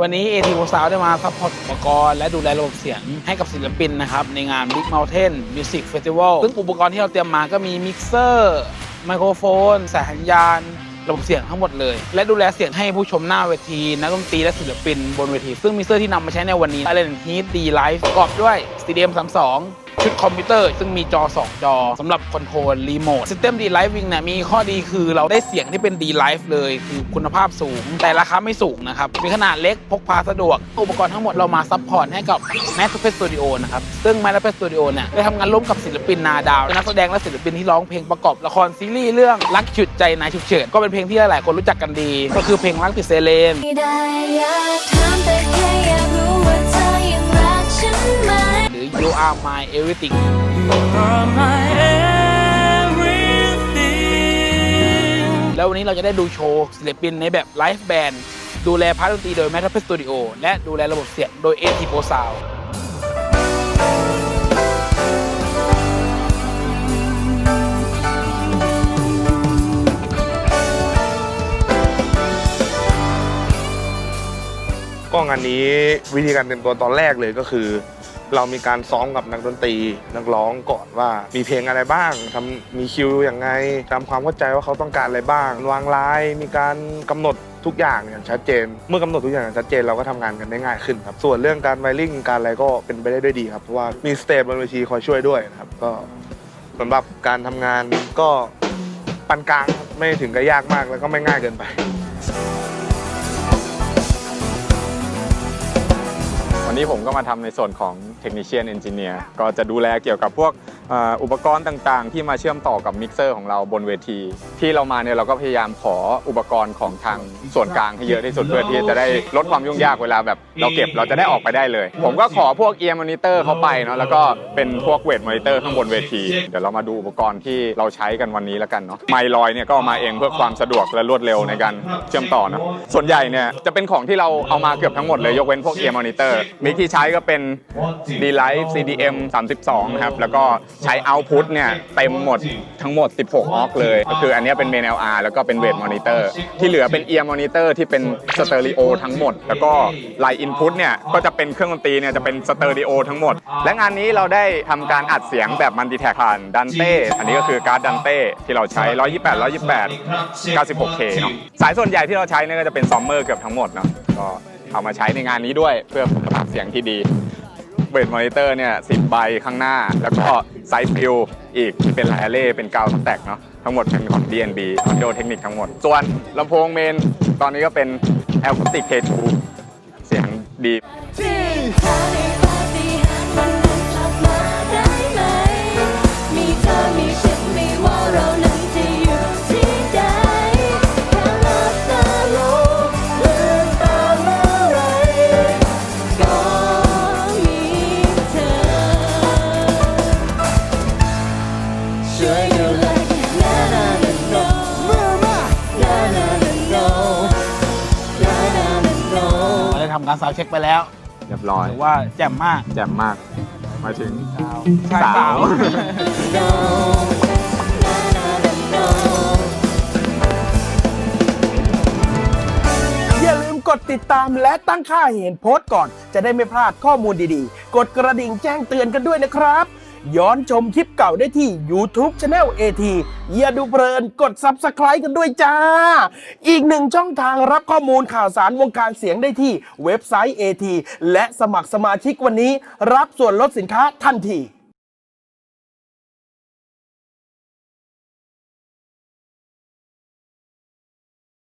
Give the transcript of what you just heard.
วันนี้ AT v o s o u n d ได้มาซัพพอร์ตอุปกรณ์และดูแลระบบเสียงให้กับศิลปินนะครับ ในงาน Big Mountain Music Festival ซึ่งอุปกรณ์ที่เราเตรียมมาก็มีมิกเซอร์ไมโครโฟนสายสัญญาณระบบเสียงทั้งหมดเลย และดูแลเสียงให้ผู้ชมหน้าเวทีนักดนตรีและศิลปินบนเวที ซึ่งมิกเซอร์ที่นำมาใช้ในวันนี้ Allen Heat D Live ประกอบด้วย CDM 32 ชุดคอมพิวเตอร์ ซึ่งมีจอ 2 จอสำหรับคอนโทรลรีโมท System D Live Wing เนี่ยมีข้อดีคือเราได้เสียงที่เป็น D Live เลย คือคุณภาพสูง แต่ราคาไม่สูงนะครับ มีขนาดเล็กพกพาสะดวก อุปกรณ์ทั้งหมดเรามาซัพพอร์ตให้กับ m a t p e t Studio นะครับ ซึ่ง m a t p e t Studio เนี่ยได้ทำงานร่วมกับศิลปินนาดาวนักแสดงและศิลปินที่ร้องเพลงประกอบละครซีรีส์เรื่องรักฉุดใจนายฉุกเฉินก็เป็นเพลงที่หลายๆคนรู้จักกันดี ก็คือเพลงรักติดเซเลน Are My Everything are my everything. แล้ววันนี้เราจะได้ดูโชว์ศิลปินในแบบไลฟ์แบนด์ดูแลพาร์ทดนตรีโดย m a t p e t Studio และดูแลระบบเสียงโดย AT Pro Sound ก็งานนี้วิธีการเตรียมตัวตอนแรกเลยก็คือ เรามีการซ้อมกับนักดนตรีนักร้องก่อนว่ามีเพลงอะไรบ้างทำมีคิวอย่างไงทำความเข้าใจว่าเขาต้องการอะไรบ้าง วางไลน์มีการกำหนดทุกอย่างอย่างชัดเจน เมื่อกำหนดทุกอย่างอย่างชัดเจนเราก็ทำงานกันได้ง่ายขึ้นครับส่วนเรื่องการไวริ่งการอะไรก็เป็นไปได้ด้วยดีครับเพราะว่ามีสเตจบนเวทีคอยช่วยด้วยนะครับก็สำหรับการทำงานก็ปานกลางไม่ถึงกับยากมากแล้วก็ไม่ง่ายเกินไป วันนี้ผมก็มาทำในส่วนของเทคนิชเชียนเอนจิเนียร์ก็จะดูแลเกี่ยวกับพวก อ่ออุปกรณ์ต่างๆ ที่มาเชื่อมต่อกับมิกเซอร์ของเราบนเวที ที่เรามาเนี่ยเราก็พยายามขออุปกรณ์ของทางส่วนกลางให้เยอะที่สุดเพื่อที่จะได้ลดความยุ่งยากเวลาแบบเราเก็บเราจะได้ออกไปได้เลย ผมก็ขอพวกเอียร์มอนิเตอร์เข้าไปเนาะแล้วก็เป็นพวกเวทมอนิเตอร์ข้างบนเวที เดี๋ยวเรามาดูอุปกรณ์ที่เราใช้กันวันนี้แล้วกันเนาะไมลอยเนี่ยก็เอามาเองเพื่อความสะดวกและรวดเร็วในการเชื่อมต่อเนาะส่วนใหญ่เนี่ยจะเป็นของที่เราเอามาเกือบทั้งหมดเลยยกเว้นพวกเอียร์มอนิเตอร์มิกที่ใช้ก็เป็น D Live CDM 32นะครับแล้วก็ใช้ Output เนี่ยเต็มหมดทั้งหมด 16 ออกเลย ก็คืออันนี้เป็น Main LR แล้วก็เป็น Weight Monitor ที่เหลือเป็น Ear Monitor ที่เป็นสเตอริโอทั้งหมด แล้วก็ Line Input เนี่ยก็จะเป็นเครื่องดนตรีเนี่ยจะเป็นสเตอริโอทั้งหมด และงานนี้เราได้ทำการอัดเสียงแบบมันติแท็กผ่านดันเต้อันนี้ก็คือการ์ดดันเต้ที่เราใช้ 128 128 96K เนาะสายส่วนใหญ่ที่เราใช้เนี่ยก็จะเป็นซอมเมอร์เกือบทั้งหมดเนาะก็เอามาใช้ในงานนี้ด้วยเพื่อคุณภาพเสียงที่ดี เบรดมอนิเตอร์เนี่ยสิบใบข้างหน้า แล้วก็ไซส์ฟิลอีกเป็นไลอาเล่เป็นกาวสแต็กเนาะทั้งหมดเป็นของ DNB Audio Technic ทั้งหมด ส่วนลำโพงเมน ตอนนี้ก็เป็น Acoustic K2 เสียงดี การซาวด์เช็คไปแล้วเรียบร้อย ถือว่าแจ่มมากแจ่มมากมาถึงใช่สาว อย่าลืมกดติดตามและตั้งค่าให้เห็นโพสต์ก่อน จะได้ไม่พลาดข้อมูลดีๆ กดกระดิ่งแจ้งเตือนกันด้วยนะครับ ย้อนชมคลิปเก่าได้ที่ YouTube Channel AT อย่าดูเพลินกด Subscribe กันด้วยจ้า อีกหนึ่งช่องทางรับข้อมูลข่าวสารวงการเสียงได้ที่เว็บไซต์ AT และสมัครสมาชิกวันนี้ รับส่วนลดสินค้าทันที